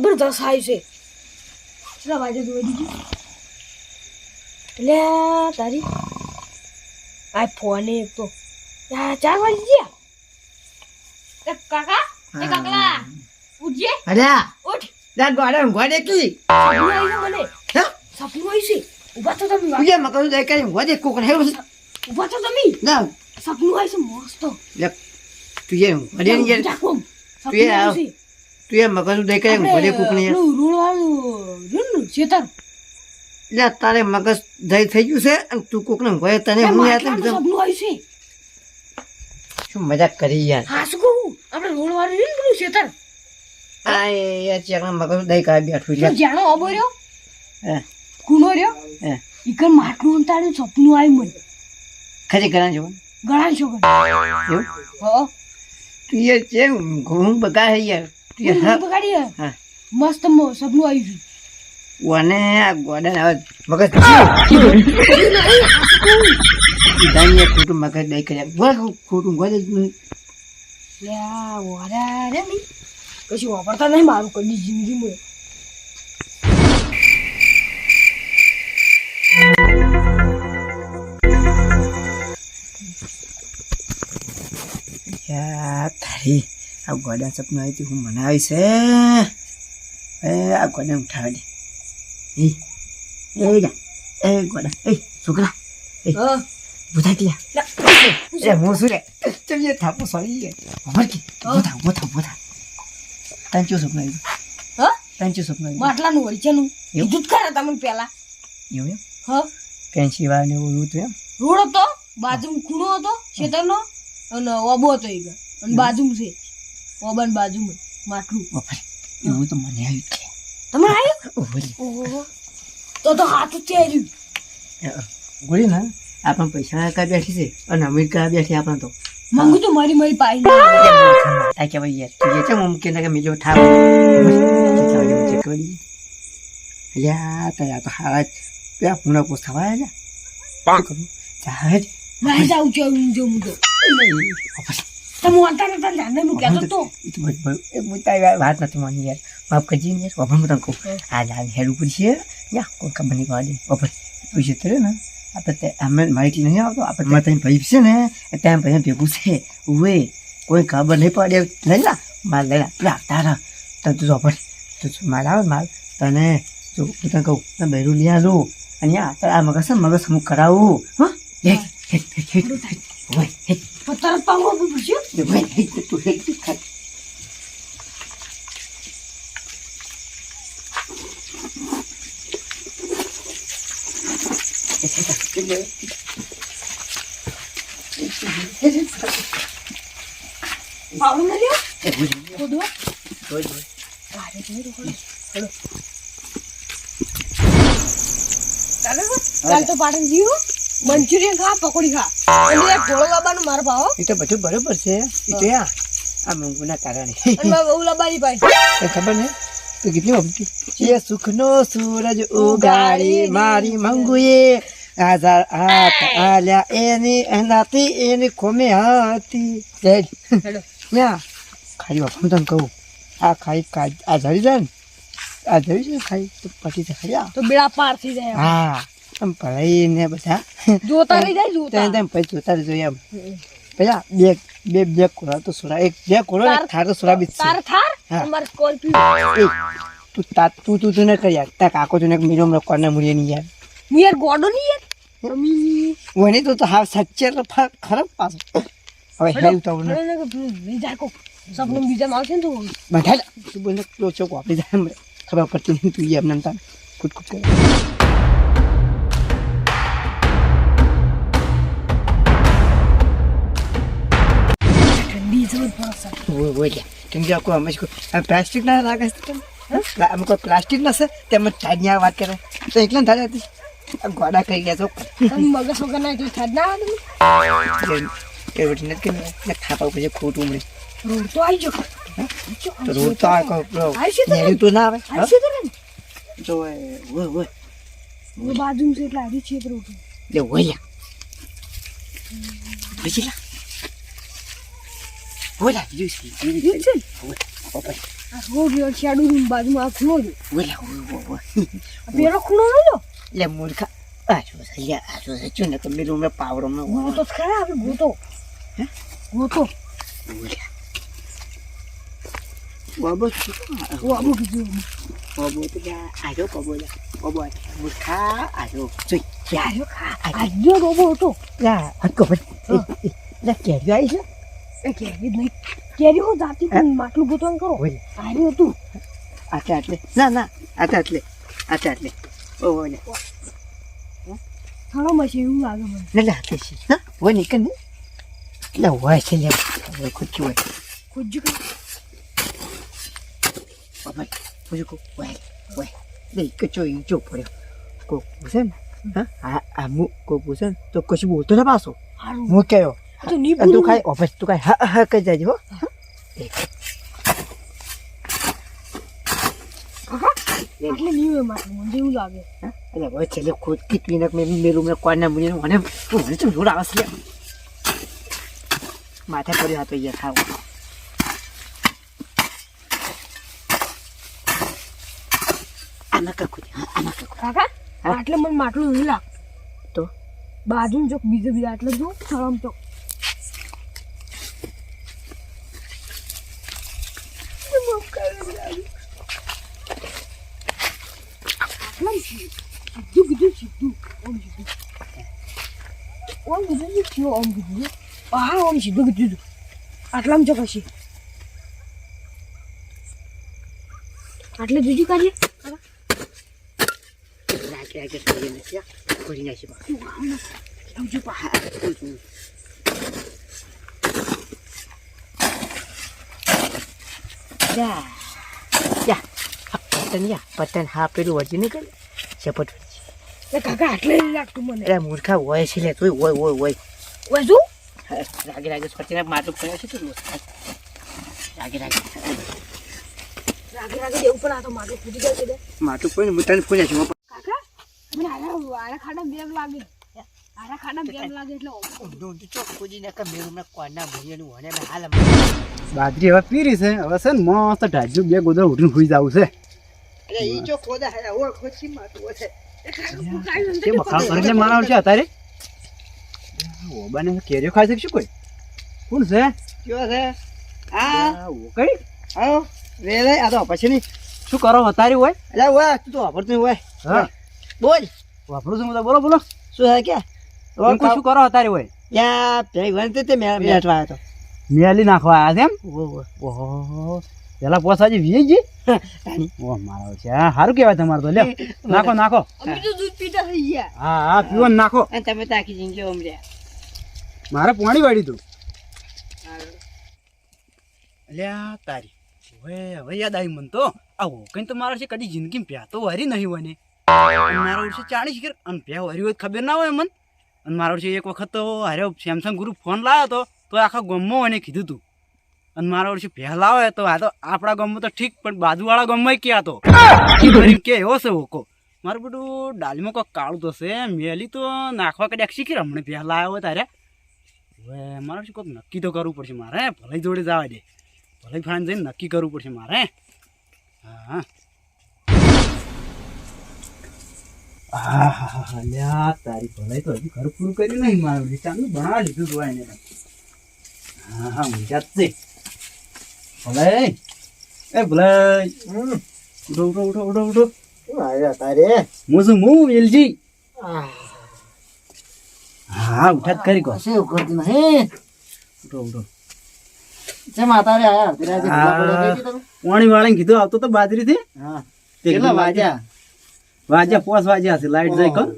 જબરદસ્ત આવ્યું છે. કેટલા વાગે જોઈ દીધું એટલે તારી. આ ફોન એક તો. ચાર વાગી ગયા. કાકા કાકા ઉઠજે. અલ્યા. ઉઠ. લા ગોડા ગોડે કી સપનું આવ્યું મને. સપનું આવ્યું છે. ઊભા તો તમે. તુજે મકર દે કે ગોડે કોક હે ઊભા તો તમે. ના સપનું આવ્યું છે મસ્ત. લે તુજે ગોડે ની યાર જાકો. તું એ આવ. આવ્યું છે. તુજે મકર દે કે ગોડે કોક ને પેલું રોડવાળું રહ્યું ને ચેતર લે તારે મગજ દઈ થઈ ગયું છે અને તું કોક ને ગોય તને હું યાર છે. શું મજાક કરી યાર? હા શું આપણે રોડવાળું રહ્યું ને પેલું ચેતર આ યાર ચેકણ મગજ દઈ કા બેઠું જાણો અબો રહ્યો? હે. કુનો રહ્યો? હે. ઈકન માટલું અંતાડ્યું સપનું આવ્યું મને. ખરી ગળા છોકર એવું? હો. તું યાર ચે ઘૂમ બગા હે યાર? મસ્ત સપનું આવ્યું છે વને આ ગોડા હવે મગજ. ધાન્ય ખોટું મગજ દઈ કર્યા ગોળ ખોટું ગોદ જ નહીં. લે આ વારા રે ની કશું વાપરતા નહીં મારું કદી જિંદગીમાં. તારી. આ ગોડા સપનું આવી હું મનાવી છે એ આ ગોડા ઉઠાવી દે. એ એ જા એ ગોડા એ છોકરા એ બુધા લે, એ હું શું રે ચલ એ થાપો સોરી લે અમર કે બોથા બોથા બોથા તને શું સપનું આવ્યું હા? તને શું સપનું આવ્યું માટલાનું વળચેનું? કીધું જ ખરા તમને પેલા. એવું એમ? હા. પેન્સી વાળને એવું હતું એમ? રોડ હતો બાજુમાં ખૂણો હતો ખેતરનો અને ઓબો હતો એક અને બાજુમાં છે. ઓબાની બાજુમાં માટલું. બપોરે એવું તો મને આવ્યું છે તમે આવ્યું? ઓહો. તો તો હાથ ત્યાં ગોળી ના આપણા પૈસા કા બેઠી છે અને અમીર કા બેઠી આપણા તો. મંગુ તો મારી મારી પાઈ આ કે ભાઈ યાર તું જે છે હું કે કે મિલો વાગે યા તો યા તો હારા પેલા પુના પોસ થવા જા કરું? ચાહે નહીં જાઉં છું જો મુજો તો તમે વાંતા નતા ધ્યાન હું કહેતો તો તો હું તારી વાત નથી માની યાર માફ કરજી ને યાર હું તને કહું આ જાન હેર છે યા કોઈ કંપની વાળી પડે વફર પૈસે તરે ને આપણે તે અમે ટી નહીં આવતો આપણે મારે ત્યાં ભાઈ છે ને એ ત્યાં ભાઈ ભેગું છે ઉવે કોઈ ખબર નહીં પડે લઈ લા માલ લઈ લા પેલા તારા તને તું વફર તું માલ આવે માલ તને જો હું તને કહું તને બહેરું લઈ આલું અને આ મગજ છે મગજ હું કરાવું હા હે હે હે હે ઓય હે પણ તરત પાંગો પડશે ઓય હે તું હે ખા પાવડું ના લ્યો ખોદો ચાલે છે? કાલ તો પાટણ જીવો મંચુરિયન ખા પકોડી ખા. અને ઘોડો લાવવાનો મારો ભાવ એ તો બધું બરોબર છે. એ તો આ આ મંગુના કારણે. બહુ લાવવાની ભાઈ. ખબર ને? તો કેટલી વખત એ સુખનો સૂરજ ઉગાડી મારી મંગુએ આઝાર હાથ આલ્યા. એની એનાથી એની ખોમે હતી. જય યા ખાલી વખત તને કહું. આ ખાઈ આ ધરી જાય ને? આ ધરી છે ખાઈ? તો પછી ખરી આ તો બેડા પાર થઈ જાય હા. આમ ભરાઈ ને બધા. જોતા રહી જાય જોતા. તેમ પછી જોતા રહેજો એમ. પેલા બે બે બે કોળા તો સોરા. એક બે કોળો એક થાર તો સોરા બી જ તાર થાર? અમાર સ્કોર્પિયો. તું તા તું તું તું ને કરી યાર. તા કાકો તું ને મીરો મરો કોને મુરીએ ની યાર. હું યાર ગોડો ની યાર? વને તો તો હા સચ્ચે તો ખરાબ પાસ હવે હેલ તો ને. બીજા કો સપનું બીજા માં આવશે ને તો. બધા તું બોલે લો ચોક વાપરી જાય ખબર પડતી નહીં તું એમ નામ કુટ કુટ કરે. પડશે લે કેમ કે અમે પ્લાસ્ટિક ના લાગે છે તને હા? પ્લાસ્ટિક ના છે તેમ ટાઈની વાત કરે. તો એકલા ધારે હતી? ગોડા કરી ગયા છો મગજ વગર ના એટલે થાજ ના આવે કે બેટી કે ખાપા પછી ખોટું રોડ તો આવી જો તો રોડ તો આ તો ના આવે. તો ને? તો ઓય ઓય હું બાજુ છે એટલે આવી છે રોડ. લે ઓય. પછી લા લા રોડ રોડ શેડુની બાજુમાં આ ખૂણો છે. ઓલા ઓ ઓ પેલો ખૂણો લે મૂર્ખા આ જો છે આ જો છે જો ને તમે મેરું પાવડો મે ગોતો જ ખરા આપણે ગોતો. હે? ગોતો. ઓલા બાબો આબુ કીધું બાબો તો જા આજો બાબો જા. બાબો મૂર્ખા આજો જોઈ યા આજો આજો રોબો હતો. યા હટકો ભાઈ લે કેરી આવી છે. એ કેરી નહીં. કેરી હું જાતી પણ માટલું ગોતવાનું કરો. ઓય. હતું. આટલે આટલે. ના ના આટલે. આટલે. આટલે આટલે ઓલે એવું લાગે મને. લે લે આટલે છે. હા લે હોય છે લે. હવે હોય. ખોજ્યું કઈ? બાબા પૂછું કો ઓય ઓય. લે કચો ઈ જો પડ્યો. કો પૂછે ને? હા આ આ મુ કો પૂછે તો કશું બોલતો ને પાછો. હું કયો? તો કાંઈ ઓફિસ તું કાંઈ હા હા કહી જાય હો એટલે મને એવું લાગે અરે હવે છેલ્લે ખુદ કીટવી નાખ મેં મેરું મેં કોણ ના મુજે મને તું મને ચમ જોડ આવસ લે માથે પડ્યો હતો યાર ખાવ આમાં કાકા આટલે મને માટલું નહીં લાગતું તો બાજુ જો બીજે બીજા આટલું જો થાળામાં ચોક આટલામાં સીધું કીધું સીધું ઓમ સીધું ઓમ કીધું છે કયો ઓમ કીધું છે હા ઓમ સીધું કીધું હતું આટલામાં ચોક હશે આટલે બીજું કાઢીએ રાખ રાખ કરી નથી કરી નાખી બા આવજો પા જા જા પતન યા પતન હા પેલું નહીં કરે શપથ એ કાકા આટલે લાગતું મને. અરે મૂર્ખા હોય છે લે તોય હોય હોય હોય. હોય શું? રાગે રાગે સ્વચ્છ માટલું પડ્યો છે તું રાગે રાગે. રાગે રાગે દેવું પણ આ તો માટલું ફૂટી જાય છે માટલું પડ્યું હું તને પૂછ્યા છું કાકા મને આરા આરા ખાડા બેગ લાગે. આરા ખાડા બેગ લાગે એટલે ચોક પૂજી નાખે મેરું મેં કોના ભૂલિયાનું હોય ને હાલ બાજરી હવે પીરી છે હવે છે ને મસ્ત ઢાજુ બે ગોદર ઉઠીને સુઈ જવું છે. અરે ઈ જો ખોદા હે ઓળ ખોચી મારા છે ઓબાને કેરીઓ ખાઈ શકશું કોઈ? કોણ છે? કયો છે? આ આ ઓ કઈ? આવો રે રે આ તો પછી ની શું કરો અત્યારે હોય? એટલે હોય તું તો વાપરતું હોય. હા. બોલ. વાપરું છું હું તો બોલો બોલો. શું છે કે? શું કરો અત્યારે હોય? ત્યાં ભાઈ વંતે તે મેટવા આવ્યો તો. મેલી નાખવા આવ્યા છે એમ? ઓહો. પેલા પોસાજી વીજ તાની ઓહ મારા છે સારું કહેવાય તમારે તો. લે નાખો નાખો. દૂધ પીતા થઈ ગયા. હા હા પીવો નાખો. તમે તાકી જિંદગી ઓમરે મારે પાણી વાળી તું. અલ્યા તારી. હવે હવે યાદ આવી મન તો. આવો કઈ તો મારા છે કદી જિંદગી પ્યા તો વરી નહીં હોય મારો અને મારા વર્ષે અને પ્યા વરી હોય ખબર ના હોય મન. અને મારો વર્ષે એક વખત તો હારે સેમસંગ ગુરુ ફોન લાવ્યો તો તો આખા ગમમાં એને કીધું તું. અને મારા વર્ષે પહેલા હોય તો આ તો આપણા ગામમાં તો ઠીક, પણ બાજુવાળા ગામમાં ક્યાં તો? કે એવો છે ઓકો મારું બધું ડાલીમાં કોઈ કાળું તો છે મેલી તો નાખવા કદાચ શીખી હમણાં પહેલા આવ્યો તારે. હવે મારે શું કોઈક નક્કી તો કરવું પડશે મારે. ભલે જોડે જવા દે. ભલે ફાન જઈને નક્કી કરવું પડશે મારે. હા. હા તારી ભલાઈ તો હજી ઘર પૂરું કર્યું નહીં મારું. ચાલુ બનાવી લીધું તું એને. હા હા મજા જ છે ભલાઈ એ ભલાઈ. ઉઠો ઉઠો ઉઠો ઉઠો ઉઠો. આવ્યા તારે? હું શું હું વેલજી હા ઉઠા જ કરી કહો શું કરતી નહીં ઉઠો ઉઠો. છે માતારે આયા ભૂલા પાણી વાળીને કીધું આવતો તો બાજરીથી હા. તે કેટલા કીધું વાગ્યા? વાગ્યા પોસ વાગ્યા હશે લાઈટ જાય કોણ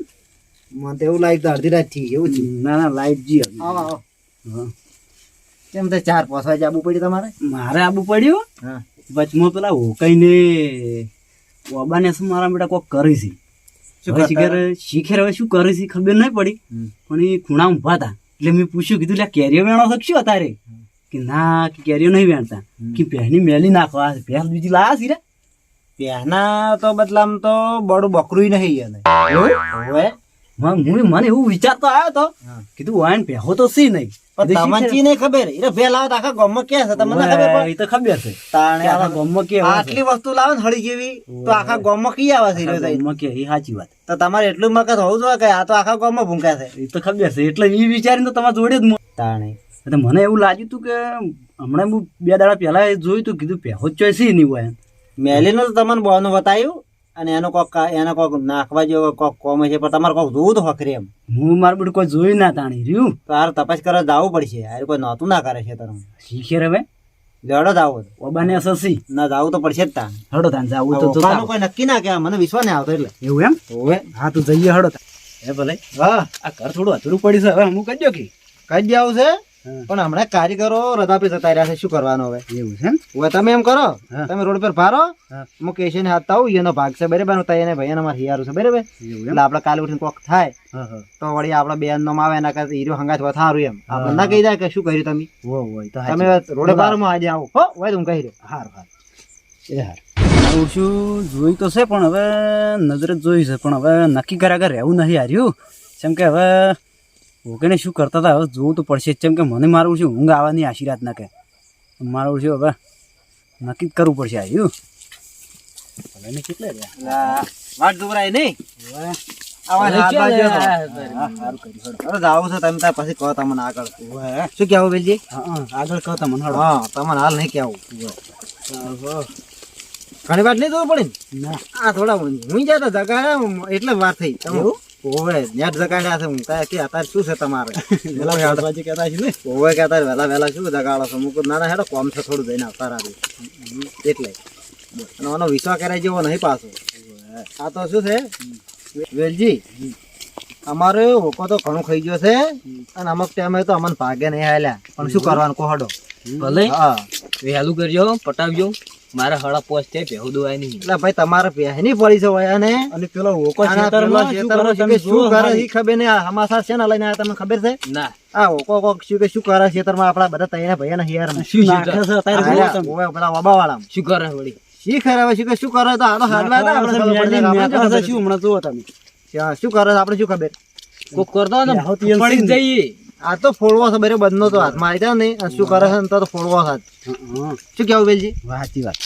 મને તો એવું લાગ્યું અડધી રાતથી એવું છે. ના ના લાઈટ જી હા. કેમ તો ચાર પાંચ વાગે આબુ પડ્યું તમારે? મારે આબુ પડ્યું? હા. વચમાં પેલા હોકાઈને ઓબાને શું મારા બેટા કોક કરી છે. શીખર શીખેર હવે શું કરી છે ખબર નહીં પડી. પણ એ ખૂણા ઊભા હતા. એટલે મેં પૂછ્યું કીધું લે કેરીઓ વેણો શકશું અત્યારે? કે ના કે કેરીઓ નહીં વેણતા. કે પહેની મેલી નાખવા પહેલ બીજી લાયા છે રે. પહેના તો બદલામ તો બડું બકરું નહીં એને? હવે મ- મને એવું વિચારતો આવ્યો તો. કીધું વાયન પહેવો તો સી નહીં. તમને ચી નહીં ખબર? એ ભે આખા ગામમાં ક્યાં છે? તમને ખબર એ તો ખબર છે. તાણે આખા ગામમાં કે આટલી વસ્તુ લાવો ને હળી જેવી તો આખા ગામમાં કી આવે છે? ગામમાં કે એ સાચી વાત. તો તમારે એટલું મગજ હોવું જોઈએ કે આ તો આખા ગામમાં ભૂંકા છે? એ તો ખબર છે એટલે એ વિચારીને તો તમારા જોડે જ તાણે. એટલે મને એવું લાગ્યું હતું કે હમણાં હું બે દાડા પહેલા જોયું તું કીધું પહેવો જ ચોઈસી નહીં વાયન. મેલીનું તો તમને બોનું બતાવ્યું? અને એનો કોક એનો કોક નાખવા જેવો કોક કોમે છે પણ તમારે કોક જોવું તો હકરી એમ. હું મારું બધું કોઈ જોયું ના તાણી રહ્યું. તો હાર તપાસ કરવા જવું પડશે. હારે કોઈ નહોતું ના કરે છે તમે શીખે હવે? લેડો જાવું ઓબાને સસી ના જાવું તો પડશે જ તાણ હડો તાન જાવું તો જોતા કોઈ નક્કી ના કે મને વિશ્વાસ ને આવતો એટલે. એવું એમ? હોવે હા તું જઈએ હડો તા હે ભલે. હા આ ઘર થોડું અધૂરું પડ્યું છે. હવે હું કરજો કે. કહી દે આવું છે. પણ હમણાં કારીગરો રજા પે જતા રહ્યા છે. શું કરવાનું હવે? એવું છે હવે તમે એમ કરો તમે રોડ પર ભારો હા. હું કેશને હાથ આવું એનો ભાગ છે. બરાબર? હું તૈયાર ભાઈ એનો મારે હિયારું છે. બરાબર? એટલે આપણે કાલે ઉઠીને કોક થાય હા હા. તો વળી આપડે બેન નો આવે એના કરતા હીરો હંગાત વધારું એમ. આપણે ના કહી જાય કે શું કર્યું તમે. તમે રોડ રોડે બારમાં આજે આવું. હો હોય તો હું કહી રહ્યો હારું હાર. એ હારું. ઓછું શું જોઈ તો છે પણ હવે નજરે જ જોઈ છે. પણ હવે નક્કી કર્યા રહેવું નહીં હાર્યું. જેમ કે હવે ઓકેને શું કરતા હતા? હવે જોવું તો પડશે જેમ કે મને મારું છે ઊંઘ આવવાની આશીર્વાદ ના કે મારું છે હવે. નક્કી કરવું પડશે આવ્યું ભલે ને રહ્યા? વાટ દુબરાય નહીં. શું કહેવું બેલજી આગળ કહો તમને હા તમને હાલ નહીં કહેવું. ઘણી વાર નહીં જોવું પડે ને? આ થોડા હું જાય તો જગાડ્યા એટલે વાર થઈ. ઓવે નેટ જગાડ્યા છે હું કાંઈ કે અત્યારે શું છે તમારે? વેલા શાકભાજી કહેતા છે ને ઓવે કહેતા વહેલા વહેલા શું જગાડો છો? મુકું ના ના હેડો કોમ છે થોડું જઈને આવતા રાતે એટલે. અને આનો વિશ્વાસ કરાય જેવો નહીં પાછો. આ તો શું છે? વેલજી અમારે હોકો તો ઘણું ખાઈ ગયો છે અને અમુક ટાઈમે તો અમને ભાગે નહીં આવેલા પણ શું કરવાનું કોહડો ભલે. હા. વહેલું કરજો પટાવજો. મારા હળા પોસ છે ભેહું દોવાય નહીં. એટલે ભાઈ તમારે પહેની પડી છે હોય અને અને પેલો ઓકો ખેતરમાં પેલો શું કરે. એ ખબર ને હમાસા છે ને લઈને આયા તમને ખબર છે? ના. આ ઓકો કોક શું કે શું કરે ખેતરમાં આપણા બધા તૈયાર ભૈયાના હિયારમાં શું નાખે છે અત્યારે ઓય તમે. ઓવે વાળા શું કરે વળી? શી ખરે હવે શું કે શું કરે તો આનો હાડવા ના આપણે શું હમણાં જુઓ તમે. શું કરે છે આપણે શું ખબર? કોક કરતો ને પડી જઈએ. આ તો ફોડવો છે બરે બંધનો તો હાથમાં આવી જાય ને અને શું કરે છે ને તો તો ફોડવો હાથ. હા, શું કેવું બેલજી? સાચી વાત.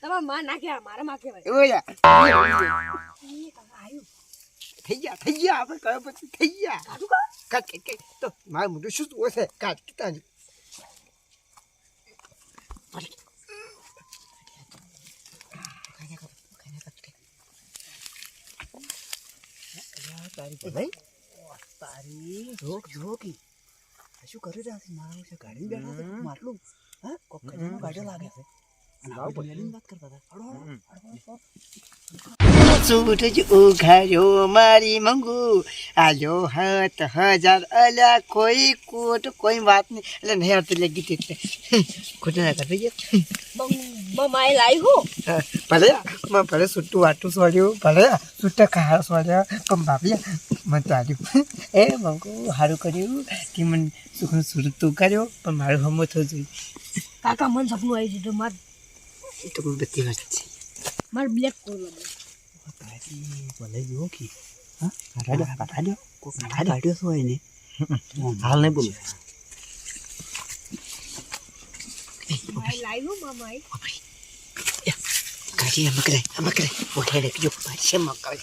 તમારા માં ના કહેવાય મારા માં કહેવાય થઈ ગયા થઈ ગયા. આપણે કયો પછી થઈ ગયા. કાટ કાટ કાટ. તો મારું મોટું શું તું છે કે તારી તારી ભલાઈ તારી જોક જોકી શું કરી રહ્યા છે મારા વિશે ગાડી બેઠા છે. માટલું. હા? કોક ખજાનો ગાડો લાગે છે. મારી મંગુ. હત હજાર અલ્યા કોઈ કોટ કોઈ વાત નહીં. એટલે નહીં આવતી ના કરતી ગયા મમાએ લાવી હું? ભલે માં ભલે છૂટું વાટું સોડ્યું ભલે સુટ્ટા ખાવા સોડ્યા પણ ભાભી મને ચાલ્યું એ મંગુ સારું કર્યું કે મને સુખનું સુરતું કર્યો પણ મારું હમો થયું જોઈએ કાકા મને સપનું આવી જતું માર એ તો બધી વાત છે. મારે બ્લેક કોલ ભલે જુઓ કે હા કાઢાડ્યો કાઢાડ્યો કાઢાડ્યો શું હોય ને. હાલ નહીં બોલું. મમાએ લાવી કાઢી એમ કરે એમ કરે ઓઠે રાખજો મારી છે કરે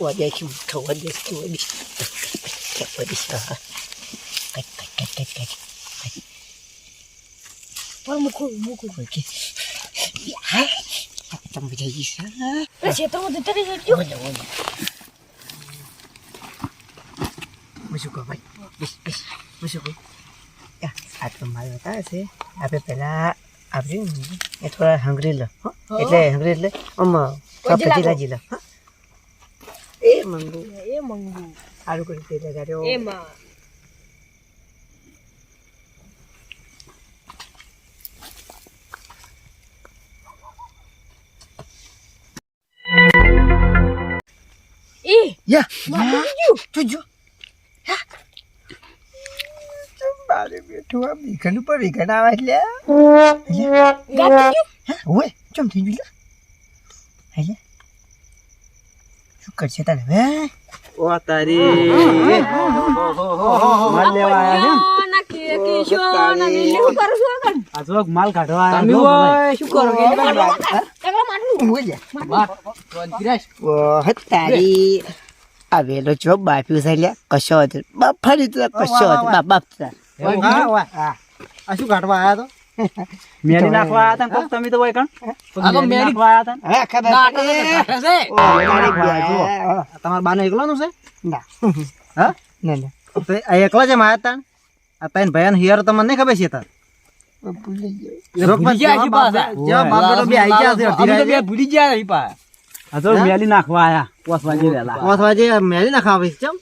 વધે છે મુઠ્ઠો વધે છે છે છે પણ મૂકું મૂકું ઓકે હા તમે બધા ઈ સા એ ક્ષેત્રમાં જતા રહી જજો ઓલે ઓલે હું શું કહું ભાઈ બસ બસ હું. શું કહું યા, આ તો મારે બતાવે છે આપણે પહેલા આપણે એ થોડા હંગરી લો એટલે હંગરી એટલે આમ લાગો. લો એ મંગુ. એ મંગુ. સારું કરી તે લગાડ્યો એમાં. એ યા. મારું ગયું તું જો. બારે બેઠો આ ભીખન ઉપર ભીખન આવે એટલે? ઓય ચમ થઈ ગયું? એટલે શું કરશે તને હવે ઓ તારી માલ લેવા આયા છે ના કે કિશોર ના લીલી હું કરું છું આગળ? આ જો માલ કાઢવા આયા તમે જો ભલાઈ. ઓય શું કરો કે એકલા માટલું. ઓય ઓહ તારી આ વેલો જો બાપ્યું છે લ્યા કશો હતો બાફાડી તો કશો હતો બાપ બાપ. આ શું કાઢવા આયા તો? મેલી નાખવા આયા તા કોક તમે તો હોય કણ? આ તો મેલી- નાખવા આયા તા હે ખબર. છે તમારા બાને એકલાનું છે? ના. હા? ના ના. તો આ એકલા જ એમ આયા તા આ તૈન ભયાન હિયર તમને નહીં ખબર છે તાર? ભૂલી ગયો. મેલી નાખવા આયા. પોસ વાગે મેલી નાખવા છે ચમ?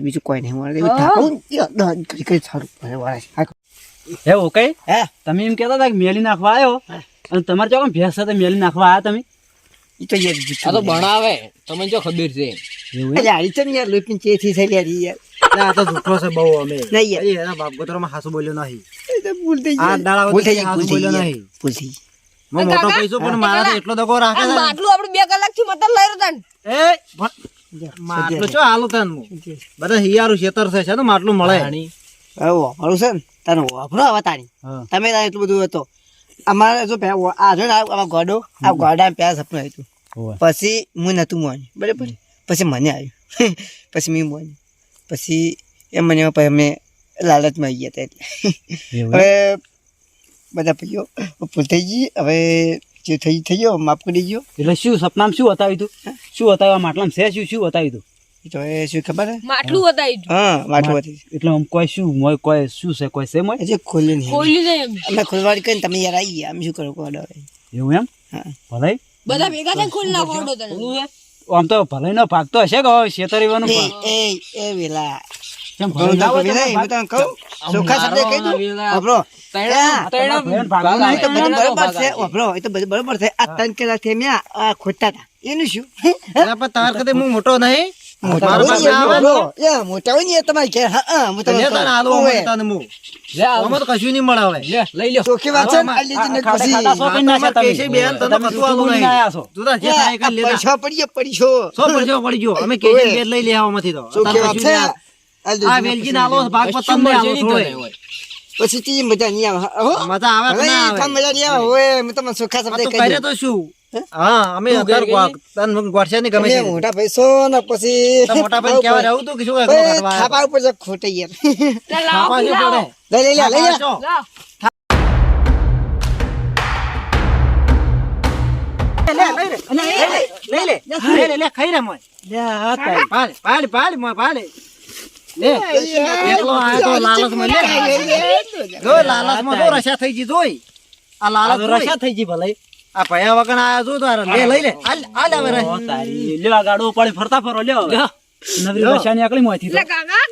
બીજું કોઈ નહીં. તમે એમ કેતા હતા મેલી નાખવા આવ્યો? અને તમારે ચોક્કસ ભેંસ સાથે મેલી નાખવા આવ્યા તમે? ઈ તો યાર આ તો ભણાવે. તમને જો ખબર છે. ચમ યાર લોપીને ચેથી છે યાર ઈ યાર. આ તો જૂઠો છે બહુ અમે. નહીં યાર. એના બાપ ગોતરામાં હાસુ બોલ્યો નહીં. એ તો ભૂલ થઈ આ દાડા ભૂલ થઈ હાસુ બોલ્યો નહીં. ભૂલ થઈ હું મોટો કહીશું પણ મારા તો એટલો દગો રાખે છે ને. માટલું આપણે બે કલાકથી મતલબ લઈ રહ્યો તાન. એ માટલું ચો હાલું તને હું. બધા હિયારું ખેતર છે છે ને માટલું મળે. હવે વાપરું છે ને તને વાપરો હવે તારી તમે એટલું બધું હતો. અમારે જો પે- આ જો ને આ આ ગોડો આ ગોડા પેલા સપનું હતું હોવે. પછી હું નતું મોન્યું બરાબર. પછી મને આવ્યું પછી મેં મોન્યું પછી એમ મને પછી અમે લાલચમાં આવી ગયા હતા એટલે. હવે બધા ભાઈઓ ભૂલ થઈ ગઈ. હવે જે થઈ થઈ ગયો માફ કરી ગયો એટલે શું સપનામાં શું બતાવ્યું હતું શું બતાવ્યું? માટલામાં છે શું? શું બતાવ્યું તું? એ તો એ શું ખબર હે? માટલું બતાવી હા વાટું હતી એટલે આમ કોઈ શું મોય કોઈ શું છે કોઈ છે મોય? હજી ખોલ્યું નહીં. ખોલી નહીં અમે ખોલવાની કરીને તમે યાર આવી ગયા. અમે શું કરો ગોડો એવું એમ? હા. ભલાઈ? બધા ભેગા થઈને ખોલી નાખો ઓડો તને. આમ તો ભલાઈ નો ભાગ તો હશે કે એ એ વેલા. કેમ ભલાઈ ના હોય હું? કહું. શબ્દે કહી દઉં. બરોબર છે. આવે. એ તો બરોબર છે. આ તન કલાક થેમ્યા આ- આ હતા. એનું શું? તાર કદી હું મોટો નહીં? મોટા હોય ને, તમારે ઘેર. હા હા તમને આમાં તો કશું નહીં મળે લે, લઈ લ્યો. ચોખ્ખી વાત છે આ લીધી ને પછી. બેન તને કશું જૂઠું નહીં. આયા જે થાય એ આ પૈસા પડીએ પડીશો સો પડશે પડી અમે કેસી બેન લઈ લે આવામાંથી તો. ચોખ્ખી વાત છે? આ આ લીધી ને વેલજી આલો ભાગ પર તમને આલો થોડે. પછી તી મજા નહીં આવે. હો? મજા આવે મજા નહીં આવે. હોય હું તમને ચોખ્ખા આ કહી તો શું? હા અમે તું અત્યારે ગઈ? તને ગમે તમે તે. મોટા પૈસો ને પછી મોટા ભાઈ કહેવા રહેવું તું કે શું એકલો ઓય, કાઢવા આવ્યો? થાપા ઉપર જરા યાર થાપા શું પડે? લઈ લે લઈ લે થાપા શું? લાવો લઈ લે લઈ લે લે ખાઈ રે મોય પાડ પાડ પાડ મોય પાડ લે એકલો આયો તો લાલચમાં લે જો લાલચમાં જો રસા થઈ ગઈ જોઈ આ લાલચ રસ્યા થઈ ગઈ ભલાઈ આ પયા વગર આયા જો તારે લે લઈ લે હાલ હાલ આવે રે ઓ તારી લેવા ગાડો પડી ફરતા ફરો લ્યો. નવરી લ્યો. આકલી મોથી લે કાકા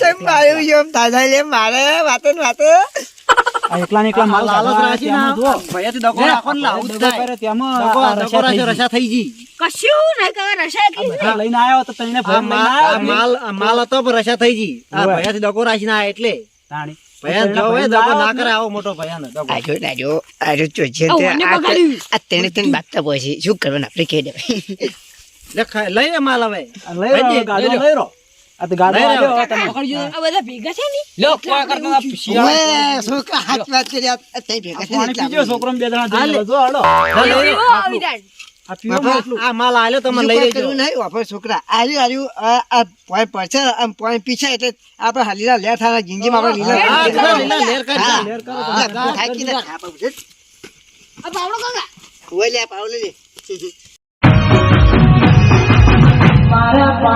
તેમ છે, એમ તાજા લે મારે વાતે વાતે આ એકલા ને એકલા માલ લાલચ રાખી ના જો. ભયાથી ડકો રાખો ને લાવું જ થાય કરે તેમ ડકો આ ડકો રસા થઈ ગઈ. રસા થઈ ગઈ કશું નહીં કાકા રશા કી બધા લઈને આવ્યો તો તને આવ્યો. માલ માલ હતો પર રસા થઈ ગઈ આ. ભયાથી ડકો રાખીને ના એટલે તાણી. ભયાન જો હવે ડકો ના કરે આવો મોટો ભયાન ડકો આજો આજો આજો ચોજે આવો, આ તેને તેને બાગતા હોય શું કરવાનું આપણે કહી દેવાય લે ખાઈ- લઈ માલ હવે લઈ ગાડો લઈ રહ્યો. આ તો ગાડો આવ્યો, તમે. પકડજો. આ બધા ભેગા છે ને લ્યો, કોઈ કરતા આ છોકરા હાથ વાત કરી આ આ ભેગા આ પાણી પીજો એટલા બે જણા હા, જઈને લે. જો હાલો. લઈ લે. પીવો આવી જાય. આ માલ આલ્યો તમે લઈ લેજો. નહીં વાપર છોકરા. આર્યું આર્યું આ પોઈન્ટ પડશે આમ પોઈન્ટ પીછે એટલે આપણે હાલીલા લેર થાના જિંદગીમાં આપણે લીલા લીલા લેર કરી લેર કરો તો. હા, થાકીને થાપા આ પાવડો કાકા ઓય લે પાવલે લે